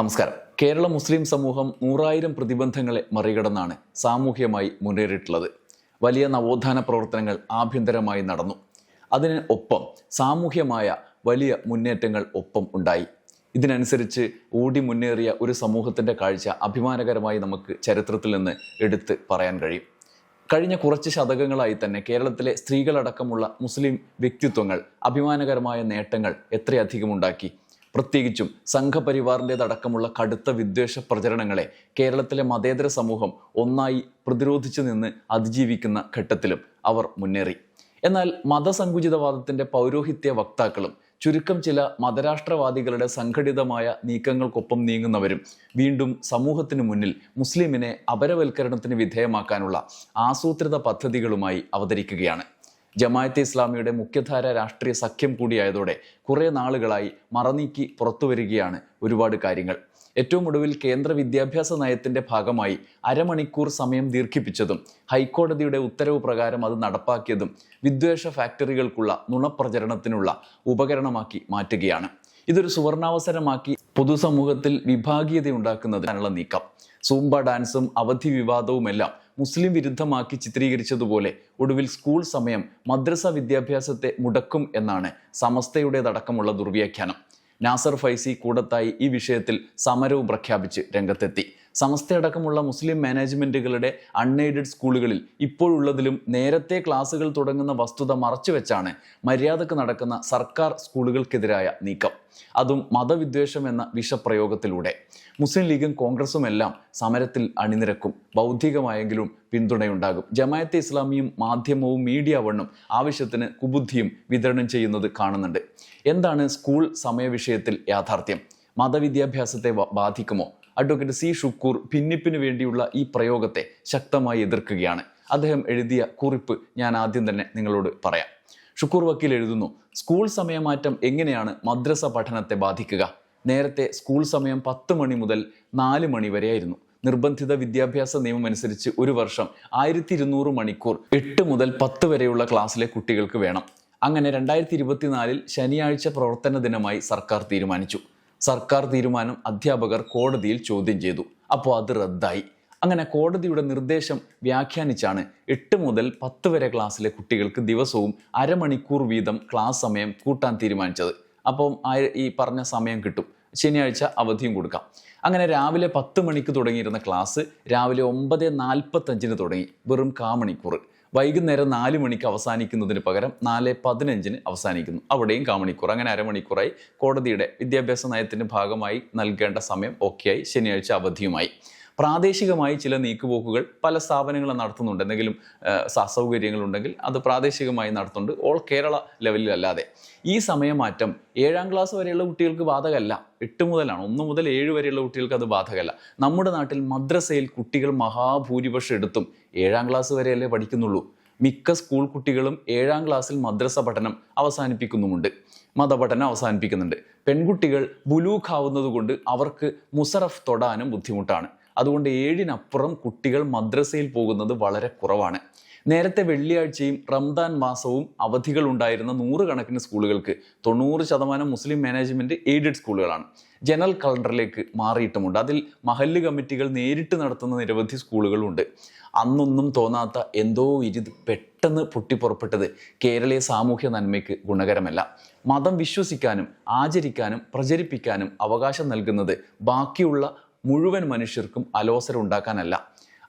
നമസ്കാരം. കേരള മുസ്ലിം സമൂഹം നൂറായിരം പ്രതിബന്ധങ്ങളെ മറികടന്നാണ് സാമൂഹ്യമായി മുന്നേറിയിട്ടുള്ളത്. വലിയ നവോത്ഥാന പ്രവർത്തനങ്ങൾ ആഭ്യന്തരമായി നടന്നു. അതിന് ഒപ്പം സാമൂഹ്യമായ വലിയ മുന്നേറ്റങ്ങൾ ഒപ്പം ഉണ്ടായി. ഇതിനനുസരിച്ച് ഓടി മുന്നേറിയ ഒരു സമൂഹത്തിന്റെ കാഴ്ച അഭിമാനകരമായി നമുക്ക് ചരിത്രത്തിൽ നിന്ന് എടുത്ത് പറയാൻ കഴിയും. കഴിഞ്ഞ കുറച്ച് ശതകങ്ങളായി തന്നെ കേരളത്തിലെ സ്ത്രീകളടക്കമുള്ള മുസ്ലിം വ്യക്തിത്വങ്ങൾ അഭിമാനകരമായ നേട്ടങ്ങൾ എത്രയധികം ഉണ്ടാക്കി. പ്രത്യേകിച്ചും സംഘപരിവാറിന്റെതടക്കമുള്ള കടുത്ത വിദ്വേഷ പ്രചരണങ്ങളെ കേരളത്തിലെ മതേതര സമൂഹം ഒന്നായി പ്രതിരോധിച്ചു നിന്ന് അതിജീവിക്കുന്ന ഘട്ടത്തിലും അവർ മുന്നേറി. എന്നാൽ മതസങ്കുചിതവാദത്തിന്റെ പൗരോഹിത്യ വക്താക്കളും ചുരുക്കം ചില മതരാഷ്ട്രവാദികളുടെ സംഘടിതമായ നീക്കങ്ങൾക്കൊപ്പം നീങ്ങുന്നവരും വീണ്ടും സമൂഹത്തിനു മുന്നിൽ മുസ്ലിമിനെ അപരവൽക്കരണത്തിന് വിധേയമാക്കാനുള്ള ആസൂത്രിത പദ്ധതികളുമായി അവതരിക്കുകയാണ്. ജമായത്തെ ഇസ്ലാമിയുടെ മുഖ്യധാര രാഷ്ട്രീയ സഖ്യം കൂടിയായതോടെ കുറേ നാളുകളായി മറനീക്കി പുറത്തു വരികയാണ് ഒരുപാട് കാര്യങ്ങൾ. ഏറ്റവും ഒടുവിൽ കേന്ദ്ര വിദ്യാഭ്യാസ നയത്തിന്റെ ഭാഗമായി അരമണിക്കൂർ സമയം ദീർഘിപ്പിച്ചതും ഹൈക്കോടതിയുടെ ഉത്തരവ് പ്രകാരം അത് നടപ്പാക്കിയതും വിദ്വേഷ ഫാക്ടറികൾക്കുള്ള നുണപ്രചരണത്തിനുള്ള ഉപകരണമാക്കി മാറ്റുകയാണ്. ഇതൊരു സുവർണാവസരമാക്കി പൊതുസമൂഹത്തിൽ വിഭാഗീയത ഉണ്ടാക്കുന്നതിനുള്ള നീക്കം. സൂംബ ഡാൻസും അവധി വിവാദവുമെല്ലാം മുസ്ലിം വിരുദ്ധമാക്കി ചിത്രീകരിച്ചതുപോലെ ഒടുവിൽ സ്കൂൾ സമയം മദ്രസ വിദ്യാഭ്യാസത്തെ മുടക്കും എന്നാണ് സമസ്തയുടേതടക്കമുള്ള ദുർവ്യാഖ്യാനം. നാസർ ഫൈസി കൂടത്തായി ഈ വിഷയത്തിൽ സമരവും പ്രഖ്യാപിച്ച് രംഗത്തെത്തി. സമസ്തയടക്കമുള്ള മുസ്ലിം മാനേജ്മെന്റുകളുടെ അൺഎയ്ഡഡ് സ്കൂളുകളിൽ ഇപ്പോഴുള്ളതിലും നേരത്തെ ക്ലാസുകൾ തുടങ്ങുന്ന വസ്തുത മറച്ചുവെച്ചാണ് മര്യാദയ്ക്ക് നടക്കുന്ന സർക്കാർ സ്കൂളുകൾക്കെതിരായ നീക്കം. അതും മതവിദ്വേഷം എന്ന വിഷപ്രയോഗത്തിലൂടെ. മുസ്ലിം ലീഗും കോൺഗ്രസും എല്ലാം സമരത്തിൽ അണിനിരക്കും. ബൗദ്ധികമായെങ്കിലും പിന്തുണയുണ്ടാകും. ജമായത്തെ ഇസ്ലാമിയും മാധ്യമവും മീഡിയ വണ്ണും ആവശ്യത്തിന് കുബുദ്ധിയും വിതരണം ചെയ്യുന്നത് കാണുന്നുണ്ട്. എന്താണ് സ്കൂൾ സമയ വിഷയത്തിൽ യാഥാർത്ഥ്യം? മതവിദ്യാഭ്യാസത്തെ ബാധിക്കുമോ? അഡ്വക്കേറ്റ് സി ഷുക്കൂർ ഭിന്നിപ്പിന് വേണ്ടിയുള്ള ഈ പ്രയോഗത്തെ ശക്തമായി എതിർക്കുകയാണ്. അദ്ദേഹം എഴുതിയ കുറിപ്പ് ഞാൻ ആദ്യം തന്നെ നിങ്ങളോട് പറയാം. ഷുക്കൂർ വക്കീൽ എഴുതുന്നു സ്കൂൾ സമയമാറ്റം എങ്ങനെയാണ് മദ്രസ പഠനത്തെ ബാധിക്കുക? നേരത്തെ സ്കൂൾ സമയം പത്ത് മണി മുതൽ നാല് മണി വരെയായിരുന്നു. നിർബന്ധിത വിദ്യാഭ്യാസ നിയമം അനുസരിച്ച് ഒരു വർഷം ആയിരത്തി ഇരുന്നൂറ് മണിക്കൂർ എട്ട് മുതൽ പത്ത് വരെയുള്ള ക്ലാസ്സിലെ കുട്ടികൾക്ക് വേണം. അങ്ങനെ രണ്ടായിരത്തി ഇരുപത്തിനാലിൽ ശനിയാഴ്ച പ്രവർത്തന ദിനമായി സർക്കാർ തീരുമാനിച്ചു. സർക്കാർ തീരുമാനം അധ്യാപകർ കോടതിയിൽ ചോദ്യം ചെയ്തു. അപ്പോൾ അത് റദ്ദായി. അങ്ങനെ കോടതിയുടെ നിർദ്ദേശം വ്യാഖ്യാനിച്ചാണ് എട്ട് മുതൽ പത്ത് വരെ ക്ലാസ്സിലെ കുട്ടികൾക്ക് ദിവസവും അരമണിക്കൂർ വീതം ക്ലാസ് സമയം കൂട്ടാൻ തീരുമാനിച്ചത്. അപ്പം ഈ പറഞ്ഞ സമയം കിട്ടും. ശനിയാഴ്ച അവധിയും കൊടുക്കാം. അങ്ങനെ രാവിലെ പത്ത് മണിക്ക് തുടങ്ങിയിരുന്ന ക്ലാസ് രാവിലെ ഒമ്പത് നാൽപ്പത്തഞ്ചിന് തുടങ്ങി. വെറും കാമണിക്കൂർ വൈകുന്നേരം നാല് മണിക്ക് അവസാനിക്കുന്നതിന് പകരം നാല് പതിനഞ്ചിന് അവസാനിക്കുന്നു. അവിടെയും കാമണിക്കൂർ. അങ്ങനെ അരമണിക്കൂറായി കോടതിയുടെ വിദ്യാഭ്യാസ നയത്തിന്റെ ഭാഗമായി നൽകേണ്ട സമയം ഓക്കെയായി ശനിയാഴ്ച അവധിയുമായി. പ്രാദേശികമായി ചില നീക്കുപോക്കുകൾ പല സ്ഥാപനങ്ങളും നടത്തുന്നുണ്ട്. എന്തെങ്കിലും സസൗകര്യങ്ങളുണ്ടെങ്കിൽ അത് പ്രാദേശികമായി നടത്തുന്നുണ്ട്. ഓൾ കേരള ലെവലിലല്ലാതെ. ഈ സമയമാറ്റം ഏഴാം ക്ലാസ് വരെയുള്ള കുട്ടികൾക്ക് ബാധകമല്ല. എട്ട് മുതലാണ്. ഒന്ന് മുതൽ ഏഴ് വരെയുള്ള കുട്ടികൾക്ക് അത് ബാധകമല്ല. നമ്മുടെ നാട്ടിൽ മദ്രസയിൽ കുട്ടികൾ മഹാഭൂരിപക്ഷം എടുത്തും ഏഴാം ക്ലാസ് വരെയല്ലേ പഠിക്കുന്നുള്ളൂ. മിക്ക സ്കൂൾ കുട്ടികളും ഏഴാം ക്ലാസ്സിൽ മദ്രസ പഠനം അവസാനിപ്പിക്കുന്നുമുണ്ട്. മതപഠനം അവസാനിപ്പിക്കുന്നുണ്ട്. പെൺകുട്ടികൾ ബുലൂഖാവുന്നത് കൊണ്ട് അവർക്ക് മുസറഫ് തൊടാനും ബുദ്ധിമുട്ടാണ്. അതുകൊണ്ട് ഏഴിനപ്പുറം കുട്ടികൾ മദ്രസയിൽ പോകുന്നത് വളരെ കുറവാണ്. നേരത്തെ വെള്ളിയാഴ്ചയും റംദാൻ മാസവും അവധികൾ ഉണ്ടായിരുന്ന നൂറുകണക്കിന് സ്കൂളുകൾക്ക് തൊണ്ണൂറ് ശതമാനം മുസ്ലിം മാനേജ്മെന്റ് എയ്ഡഡ് സ്കൂളുകളാണ്. ജനറൽ കലണ്ടറിലേക്ക് മാറിയിട്ടുമുണ്ട്. അതിൽ മഹല്ല് കമ്മിറ്റികൾ നേരിട്ട് നടത്തുന്ന നിരവധി സ്കൂളുകളുണ്ട്. അന്നൊന്നും തോന്നാത്ത എന്തോ ഇരുത് പെട്ടെന്ന് പൊട്ടിപ്പുറപ്പെട്ടത് കേരളീയ സാമൂഹ്യ നന്മയ്ക്ക് ഗുണകരമല്ല. മതം വിശ്വസിക്കാനും ആചരിക്കാനും പ്രചരിപ്പിക്കാനും അവകാശം നൽകുന്നത് ബാക്കിയുള്ള മുഴുവൻ മനുഷ്യർക്കും അലോസരം ഉണ്ടാക്കാനല്ല.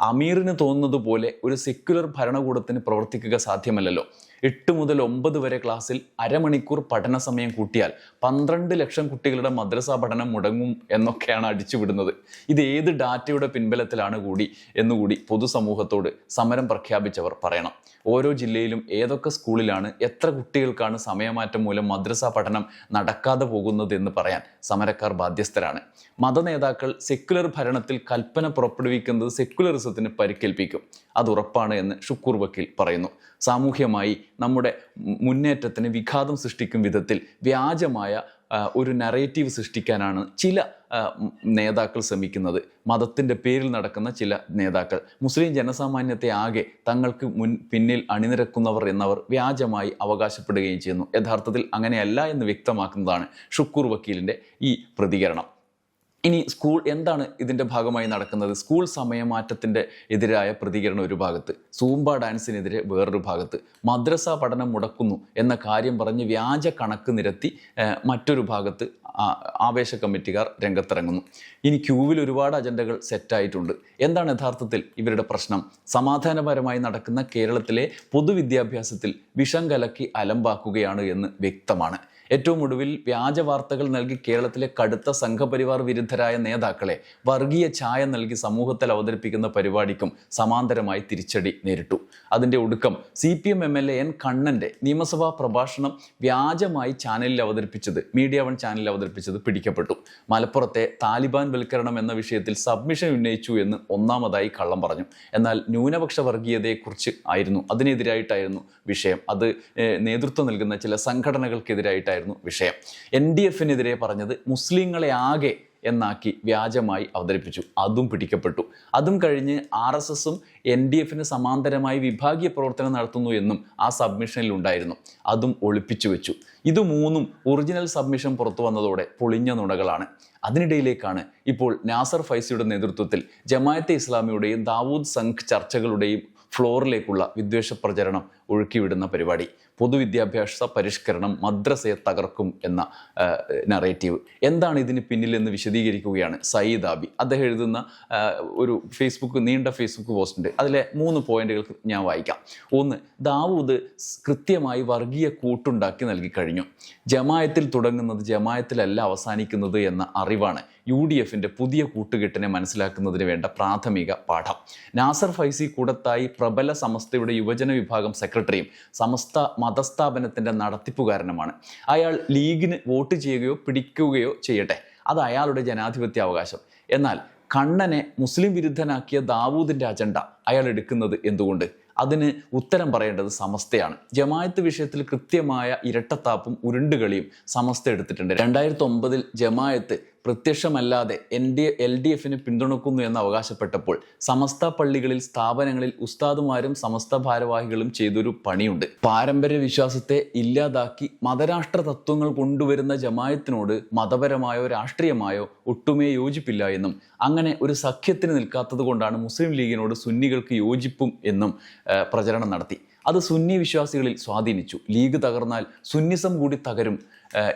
അമീറിന് തോന്നുന്നത് പോലെ ഒരു സെക്യുലർ ഭരണകൂടത്തിന് പ്രവർത്തിക്കുക സാധ്യമല്ലല്ലോ. എട്ട് മുതൽ ഒമ്പത് വരെ ക്ലാസ്സിൽ അരമണിക്കൂർ പഠന സമയം കൂട്ടിയാൽ പന്ത്രണ്ട് ലക്ഷം കുട്ടികളുടെ മദ്രസ പഠനം മുടങ്ങും എന്നൊക്കെയാണ് അടിച്ചുവിടുന്നത് ഇത് ഏത് ഡാറ്റയുടെ പിൻബലത്തിലാണ് കൂടി എന്നുകൂടി പൊതുസമൂഹത്തോട് സമരം പ്രഖ്യാപിച്ചവർ പറയണം. ഓരോ ജില്ലയിലും ഏതൊക്കെ സ്കൂളിലാണ് എത്ര കുട്ടികൾക്കാണ് സമയമാറ്റം മൂലം മദ്രസ പഠനം നടക്കാതെ പോകുന്നത് എന്ന് പറയാൻ സമരക്കാർ ബാധ്യസ്ഥരാണ്. മതനേതാക്കൾ സെക്യുലർ ഭരണത്തിൽ കൽപ്പന പുറപ്പെടുവിക്കുന്നത് സെക്യുലറിസത്തിന് പരിക്കേൽപ്പിക്കും. അത് ഉറപ്പാണ് എന്ന് ഷുക്കൂർ വക്കീൽ പറയുന്നു. സാമൂഹ്യമായി നമ്മുടെ മുന്നേറ്റത്തിന് വിഘാതം സൃഷ്ടിക്കും വിധത്തിൽ വ്യാജമായ ഒരു നറേറ്റീവ് സൃഷ്ടിക്കാനാണ് ചില നേതാക്കൾ ശ്രമിക്കുന്നത്. മതത്തിന്റെ പേരിൽ നടക്കുന്ന ചില നേതാക്കൾ. മുസ്ലിം ജനസാമാന്യത്തെ ആകെ തങ്ങൾക്ക് മുൻ പിന്നിൽ അണിനിരക്കുന്നവർ എന്നവർ വ്യാജമായി അവകാശപ്പെടുകയും ചെയ്യുന്നു. യഥാർത്ഥത്തിൽ അങ്ങനെയല്ല എന്ന് വ്യക്തമാക്കുന്നതാണ് ഷുക്കൂർ വക്കീലിന്റെ ഈ പ്രതികരണം. ഇനി സ്കൂൾ എന്താണ് ഇതിന്റെ ഭാഗമായി നടക്കുന്നത്? സ്കൂൾ സമയമാറ്റത്തിന്റെ എതിരായ പ്രതികരണം ഒരു ഭാഗത്ത് സൂംബ ഡാൻസിനെതിരെ വേറൊരു ഭാഗത്ത് മദ്രസ പഠനം മുടക്കുന്നു എന്ന കാര്യം പറഞ്ഞ് വ്യാജ കണക്ക് നിരത്തി മറ്റൊരു ഭാഗത്ത് ആവേശ കമ്മിറ്റിക്കാർ രംഗത്തിറങ്ങുന്നു. ഇനി ക്യൂവിൽ ഒരുപാട് അജണ്ടകൾ സെറ്റായിട്ടുണ്ട്. എന്താണ് യഥാർത്ഥത്തിൽ ഇവരുടെ പ്രശ്നം? സമാധാനപരമായി നടക്കുന്ന കേരളത്തിലെ പൊതുവിദ്യാഭ്യാസത്തിൽ വിഷം കലക്കി അലമ്പാക്കുകയാണ് എന്ന് വ്യക്തമാണ്. ഏറ്റവും ഒടുവിൽ വ്യാജ വാർത്തകൾ നൽകി കേരളത്തിലെ കടുത്ത സംഘപരിവാർ വിരുദ്ധരായ നേതാക്കളെ വർഗീയ ഛായ നൽകി സമൂഹത്തിൽ അവതരിപ്പിക്കുന്ന പരിപാടിക്കും സമാന്തരമായി തിരിച്ചടി നേരിട്ടു. അതിന്റെ ഒടുക്കം C P M M L A N കണ്ണന്റെ നിയമസഭാ പ്രഭാഷണം വ്യാജമായി ചാനലിൽ അവതരിപ്പിച്ചത് മീഡിയ വൺ ചാനലിൽ അവതരിപ്പിച്ചത് പിടിക്കപ്പെട്ടു. മലപ്പുറത്തെ താലിബാൻ വൽക്കരണം എന്ന വിഷയത്തിൽ സബ്മിഷൻ ഉന്നയിച്ചു എന്ന് ഒന്നാമതായി കള്ളം പറഞ്ഞു. എന്നാൽ ന്യൂനപക്ഷ വർഗീയതയെക്കുറിച്ച് ആയിരുന്നു അതിനെതിരായിട്ടായിരുന്നു വിഷയം. അത് നേതൃത്വം നൽകുന്ന ചില സംഘടനകൾക്കെതിരായിട്ടായിരുന്നു വിഷയം. എൻ ഡി എഫിനെതിരെ പറഞ്ഞത് മുസ്ലിങ്ങളെ ആകെ എന്നാക്കി വ്യാജമായി അവതരിപ്പിച്ചു. അതും പിടിക്കപ്പെട്ടു. അതും കഴിഞ്ഞ് ആർ എസ് എസും എൻ ഡി എഫിന് സമാന്തരമായി വിഭാഗീയ പ്രവർത്തനം നടത്തുന്നു എന്നും ആ സബ്മിഷനിൽ ഉണ്ടായിരുന്നു. അതും ഒളിപ്പിച്ചു വെച്ചു. ഇത് മൂന്നും ഒറിജിനൽ സബ്മിഷൻ പുറത്തു വന്നതോടെ പൊളിഞ്ഞ നുണകളാണ്. അതിനിടയിലേക്കാണ് ഇപ്പോൾ നാസർ ഫൈസിയുടെ നേതൃത്വത്തിൽ ജമായത്തെ ഇസ്ലാമിയുടെയും ദാവൂദ് സംഘ് ചർച്ചകളുടെയും ഫ്ലോറിലേക്കുള്ള വിദ്വേഷ പ്രചരണം ഒഴുക്കിവിടുന്ന പരിപാടി. പൊതുവിദ്യാഭ്യാസ പരിഷ്കരണം മദ്രസയെ തകർക്കും എന്ന നറേറ്റീവ് എന്താണ് ഇതിന് പിന്നിലെന്ന് വിശദീകരിക്കുകയാണ് സയ്യിദ് ആബി. അദ്ദേഹം എഴുതുന്ന ഒരു ഫേസ്ബുക്ക് നീണ്ട ഫേസ്ബുക്ക് പോസ്റ്റ് ഉണ്ട്. അതിലെ മൂന്ന് പോയിന്റുകൾ ഞാൻ വായിക്കാം. ഒന്ന് ദാവൂദ് കൃത്യമായി വർഗീയ കൂട്ടുണ്ടാക്കി നൽകി കഴിഞ്ഞു. ജമായത്തിൽ തുടങ്ങുന്നത് ജമായത്തിലല്ല അവസാനിക്കുന്നത് എന്ന അറിവാണ്. യു ഡി എഫിന്റെ പുതിയ കൂട്ടുകെട്ടിനെ മനസ്സിലാക്കുന്നതിന് വേണ്ട പ്രാഥമിക പാഠം. നാസർ ഫൈസി കൂടത്തായി പ്രബല സമസ്തയുടെ യുവജന വിഭാഗം സെക്രട്ടറിയും സമസ്ത മതസ്ഥാപനത്തിന്റെ നടത്തിപ്പുകാരനുമാണ്. അയാൾ ലീഗിന് വോട്ട് ചെയ്യുകയോ പിടിക്കുകയോ ചെയ്യട്ടെ. അത് അയാളുടെ ജനാധിപത്യ അവകാശം എന്നാൽ കണ്ണനെ മുസ്ലിം വിരുദ്ധനാക്കിയ ദാവൂദിന്റെ അജണ്ട അയാൾ എടുക്കുന്നത് എന്തുകൊണ്ട്? അതിന് ഉത്തരം പറയേണ്ടത് സമസ്തയാണ്. ജമായത്ത് വിഷയത്തിൽ കൃത്യമായ ഇരട്ടത്താപ്പും ഉരുണ്ടുകളിയും സമസ്ത എടുത്തിട്ടുണ്ട്. രണ്ടായിരത്തി ഒമ്പതിൽ ജമായത്ത് പ്രത്യക്ഷമല്ലാതെ എൻ ഡി എൽ ഡി എഫിന് പിന്തുണക്കുന്നു എന്ന് അവകാശപ്പെട്ടപ്പോൾ സമസ്ത പള്ളികളിൽ സ്ഥാപനങ്ങളിൽ ഉസ്താദുമാരും സമസ്ത ഭാരവാഹികളും ചെയ്തൊരു പണിയുണ്ട്. പാരമ്പര്യ വിശ്വാസത്തെ ഇല്ലാതാക്കി മതരാഷ്ട്ര തത്വങ്ങൾ കൊണ്ടുവരുന്ന ജമായത്തിനോട് മതപരമായോ രാഷ്ട്രീയമായോ ഒട്ടുമേ യോജിപ്പില്ല എന്നും അങ്ങനെ ഒരു സഖ്യത്തിന് നിൽക്കാത്തത് കൊണ്ടാണ് മുസ്ലിം ലീഗിനോട് സുന്നികൾക്ക് യോജിപ്പും എന്നും പ്രചരണം നടത്തി. അത് സുന്നി വിശ്വാസികളിൽ സ്വാധീനിച്ചു. ലീഗ് തകർന്നാൽ സുന്നിസം കൂടി തകരും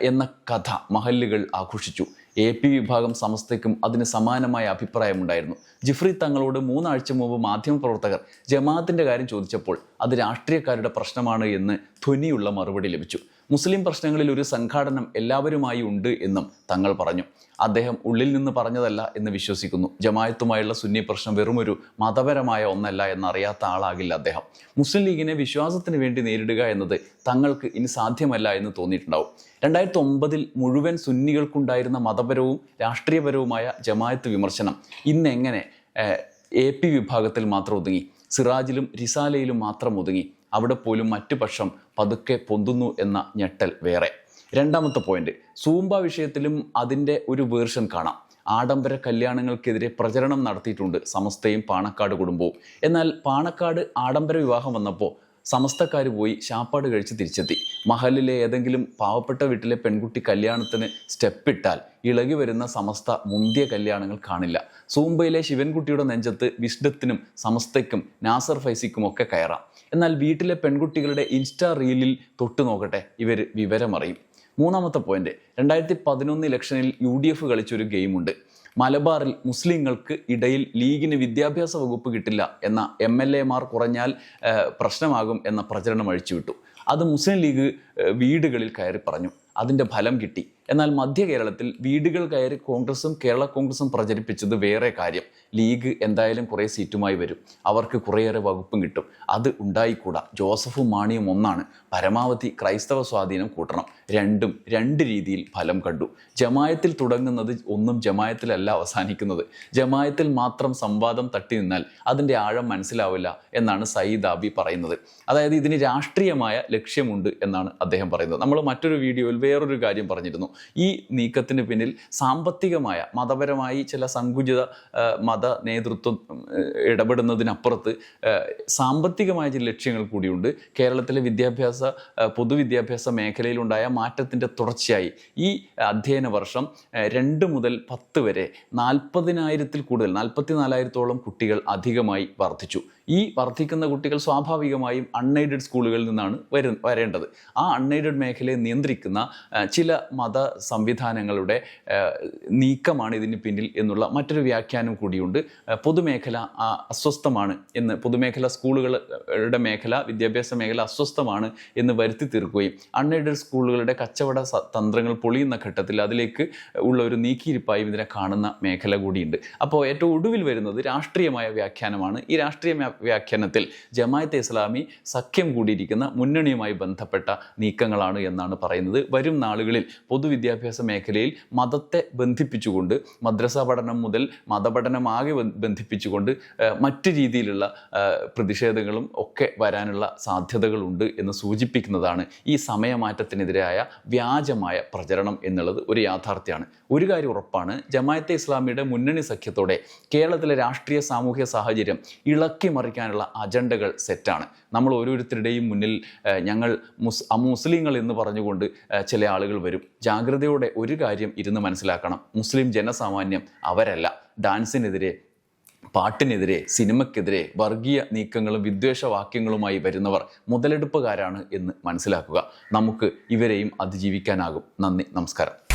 എന്ന കഥ മഹല്ലുകൾ ആഘോഷിച്ചു. എ പി വിഭാഗം സമസ്തയ്ക്കും അതിന് സമാനമായ അഭിപ്രായമുണ്ടായിരുന്നു. ജിഫ്രി തങ്ങളോട് മൂന്നാഴ്ച മുമ്പ് മാധ്യമപ്രവർത്തകർ ജമാഅത്തിന്റെ കാര്യം ചോദിച്ചപ്പോൾ അത് രാഷ്ട്രീയക്കാരുടെ പ്രശ്നമാണ് എന്ന് ധ്വനിയുള്ള മറുപടി ലഭിച്ചു. മുസ്ലിം പ്രശ്നങ്ങളിൽ ഒരു സംഘാടനം എല്ലാവരുമായി ഉണ്ട് എന്നും തങ്ങൾ പറഞ്ഞു. അദ്ദേഹം ഉള്ളിൽ നിന്ന് പറഞ്ഞതല്ല എന്ന് വിശ്വസിക്കുന്നു. ജമായത്തുമായുള്ള സുന്നി പ്രശ്നം വെറുമൊരു മതപരമായ ഒന്നല്ല എന്നറിയാത്ത ആളാകില്ല അദ്ദേഹം. മുസ്ലിം ലീഗിനെ വിശ്വാസത്തിന് വേണ്ടി നേരിടുക എന്നത് തങ്ങൾക്ക് ഇനി സാധ്യമല്ല എന്ന് തോന്നിയിട്ടുണ്ടാവും. രണ്ടായിരത്തി ഒമ്പതിൽ മുഴുവൻ സുന്നികൾക്കുണ്ടായിരുന്ന മതപരവും രാഷ്ട്രീയപരവുമായ ജമായത്ത് വിമർശനം ഇന്നെങ്ങനെ എ പി വിഭാഗത്തിൽ മാത്രം ഒതുങ്ങി? സിറാജിലും റിസാലയിലും മാത്രം ഒതുങ്ങി? അവിടെ പോലും മറ്റു പക്ഷം പതുക്കെ പൊന്തുന്നു എന്ന ഞെട്ടൽ വേറെ. രണ്ടാമത്തെ പോയിന്റ് സൂംബ വിഷയത്തിലും അതിന്റെ ഒരു വേർഷൻ കാണാം. ആഡംബര കല്യാണങ്ങൾക്കെതിരെ പ്രചരണം നടത്തിയിട്ടുണ്ട് സമസ്തയും പാണക്കാട് കുടുംബവും. എന്നാൽ പാണക്കാട് ആഡംബര വിവാഹം വന്നപ്പോൾ സമസ്തക്കാർ പോയി ശാപ്പാട് കഴിച്ച് തിരിച്ചെത്തി. മഹലിലെ ഏതെങ്കിലും പാവപ്പെട്ട വീട്ടിലെ പെൺകുട്ടി കല്യാണത്തിന് സ്റ്റെപ്പിട്ടാൽ ഇളകി വരുന്ന സമസ്ത മുന്തിയ കല്യാണങ്ങൾ കാണില്ല. സൂംബയിലെ ശിവൻകുട്ടിയുടെ നെഞ്ചത്ത് വിഷ്ണത്തിനും സമസ്തയ്ക്കും നാസർ ഫൈസിക്കും ഒക്കെ കയറാം. എന്നാൽ വീട്ടിലെ പെൺകുട്ടികളുടെ ഇൻസ്റ്റാ റീലിൽ തൊട്ടു നോക്കട്ടെ ഇവർ വിവരമറിയും. മൂന്നാമത്തെ പോയിന്റ്. രണ്ടായിരത്തി പതിനൊന്ന് ഇലക്ഷനിൽ യു ഡി എഫ് കളിച്ചൊരു ഗെയിമുണ്ട്. മലബാറിൽ മുസ്ലിങ്ങൾക്ക് ഇടയിൽ ലീഗിന് വിദ്യാഭ്യാസ വകുപ്പ് കിട്ടില്ല എന്ന എം എൽ എമാർ കുറഞ്ഞാൽ പ്രശ്നമാകും എന്ന പ്രചരണം അഴിച്ചുവിട്ടു. അത് മുസ്ലിം ലീഗ് വീടുകളിൽ കയറി പറഞ്ഞു. അതിന്റെ ഫലം കിട്ടി. എന്നാൽ മധ്യ കേരളത്തിൽ വീടുകൾ കയറി കോൺഗ്രസും കേരള കോൺഗ്രസും പ്രചരിപ്പിച്ചത് വേറെ കാര്യം. ലീഗ് എന്തായാലും കുറേ സീറ്റുമായി വരും. അവർക്ക് കുറേയേറെ വകുപ്പും കിട്ടും. അത് ഉണ്ടായിക്കൂടാ. ജോസഫും മാണിയും ഒന്നാണ്. പരമാവധി ക്രൈസ്തവ സ്വാധീനം കൂട്ടണം. രണ്ടും രണ്ട് രീതിയിൽ ഫലം കണ്ടു. ജമായത്തിൽ തുടങ്ങുന്നത് ഒന്നും ജമായത്തിലല്ല അവസാനിക്കുന്നത്. ജമായത്തിൽ മാത്രം സംവാദം തട്ടി നിന്നാൽ അതിന്റെ ആഴം മനസ്സിലാവില്ല എന്നാണ് സയ്യിദ് ആബി പറയുന്നത്. അതായത് ഇതിന് രാഷ്ട്രീയമായ ലക്ഷ്യമുണ്ട് എന്നാണ് അദ്ദേഹം പറയുന്നത്. നമ്മൾ മറ്റൊരു വീഡിയോയിൽ വേറൊരു കാര്യം പറഞ്ഞിരുന്നു. ഈ നീക്കത്തിന് പിന്നിൽ സാമ്പത്തികമായ മതപരമായി ചില സങ്കുചിത മത നേതൃത്വം ഇടപെടുന്നതിനപ്പുറത്ത് സാമ്പത്തികമായ ചില ലക്ഷ്യങ്ങൾ കൂടിയുണ്ട്. കേരളത്തിലെ വിദ്യാഭ്യാസ പൊതുവിദ്യാഭ്യാസ മേഖലയിലുണ്ടായ മാറ്റത്തിന്റെ തുടർച്ചയായി ഈ അധ്യയന വർഷം രണ്ട് മുതൽ പത്ത് വരെ നാൽപ്പതിനായിരത്തിൽ കൂടുതൽ നാൽപ്പത്തി നാലായിരത്തോളം കുട്ടികൾ അധികമായി വർദ്ധിച്ചു. ഈ വർദ്ധിക്കുന്ന കുട്ടികൾ സ്വാഭാവികമായും അൺഎയ്ഡഡ് സ്കൂളുകളിൽ നിന്നാണ് വരു വരേണ്ടത്. ആ അൺഎയ്ഡഡ് മേഖലയെ നിയന്ത്രിക്കുന്ന ചില മത സംവിധാനങ്ങളുടെ നീക്കമാണ് ഇതിന് പിന്നിൽ എന്നുള്ള മറ്റൊരു വ്യാഖ്യാനം കൂടിയുണ്ട്. പൊതുമേഖല അസ്വസ്ഥമാണ് എന്ന് പൊതുമേഖല സ്കൂളുകളുടെ മേഖല വിദ്യാഭ്യാസ മേഖല അസ്വസ്ഥമാണ് എന്ന് വരുത്തി തീർക്കുകയും അൺഎയ്ഡഡ് സ്കൂളുകളുടെ കച്ചവട തന്ത്രങ്ങൾ പൊളിയുന്ന ഘട്ടത്തിൽ അതിലേക്ക് ഉള്ള ഒരു നീക്കിയിരിപ്പായും ഇതിനെ കാണുന്ന മേഖല കൂടിയുണ്ട്. അപ്പോൾ ഏറ്റവും ഒടുവിൽ വരുന്നത് രാഷ്ട്രീയമായ വ്യാഖ്യാനമാണ്. ഈ രാഷ്ട്രീയ വ്യാഖ്യാനത്തിൽ ജമായത്തെ ഇസ്ലാമി സഖ്യം കൂടിയിരിക്കുന്ന മുന്നണിയുമായി ബന്ധപ്പെട്ട നീക്കങ്ങളാണ് എന്നാണ് പറയുന്നത്. വരും നാളുകളിൽ പൊതുവിദ്യാഭ്യാസ മേഖലയിൽ മതത്തെ ബന്ധിപ്പിച്ചുകൊണ്ട് മദ്രസ പഠനം മുതൽ മതപഠനമാകെ ബന്ധിപ്പിച്ചുകൊണ്ട് മറ്റു രീതിയിലുള്ള പ്രതിഷേധങ്ങളും ഒക്കെ വരാനുള്ള സാധ്യതകളുണ്ട് എന്ന് സൂചിപ്പിക്കുന്നതാണ് ഈ സമയമാറ്റത്തിനെതിരായ വ്യാജമായ പ്രചരണം എന്നുള്ളത് ഒരു യാഥാർത്ഥ്യമാണ്. ഒരു കാര്യം ഉറപ്പാണ് ജമായത്തെ ഇസ്ലാമിയുടെ മുന്നണി സഖ്യത്തോടെ കേരളത്തിലെ രാഷ്ട്രീയ സാമൂഹ്യ സാഹചര്യം ഇളക്കി മറിക്കാനുള്ള അജണ്ടകൾ സെറ്റാണ്. നമ്മൾ ഓരോരുത്തരുടെയും മുന്നിൽ ഞങ്ങൾ മുസ് അമുസ്ലിങ്ങൾ എന്ന് പറഞ്ഞുകൊണ്ട് ചില ആളുകൾ വരും. ജാഗ്രതയോടെ ഒരു കാര്യം ഇരുന്ന് മനസ്സിലാക്കണം. മുസ്ലിം ജനസാമാന്യം അവരല്ല. ഡാൻസിനെതിരെ പാട്ടിനെതിരെ സിനിമയ്ക്കെതിരെ വർഗീയ നീക്കങ്ങളും വിദ്വേഷ വാക്യങ്ങളുമായി വരുന്നവർ മുതലെടുപ്പുകാരാണ് എന്ന് മനസ്സിലാക്കുക. നമുക്ക് ഇവരെയും അതിജീവിക്കാനാകും. നന്ദി നമസ്കാരം.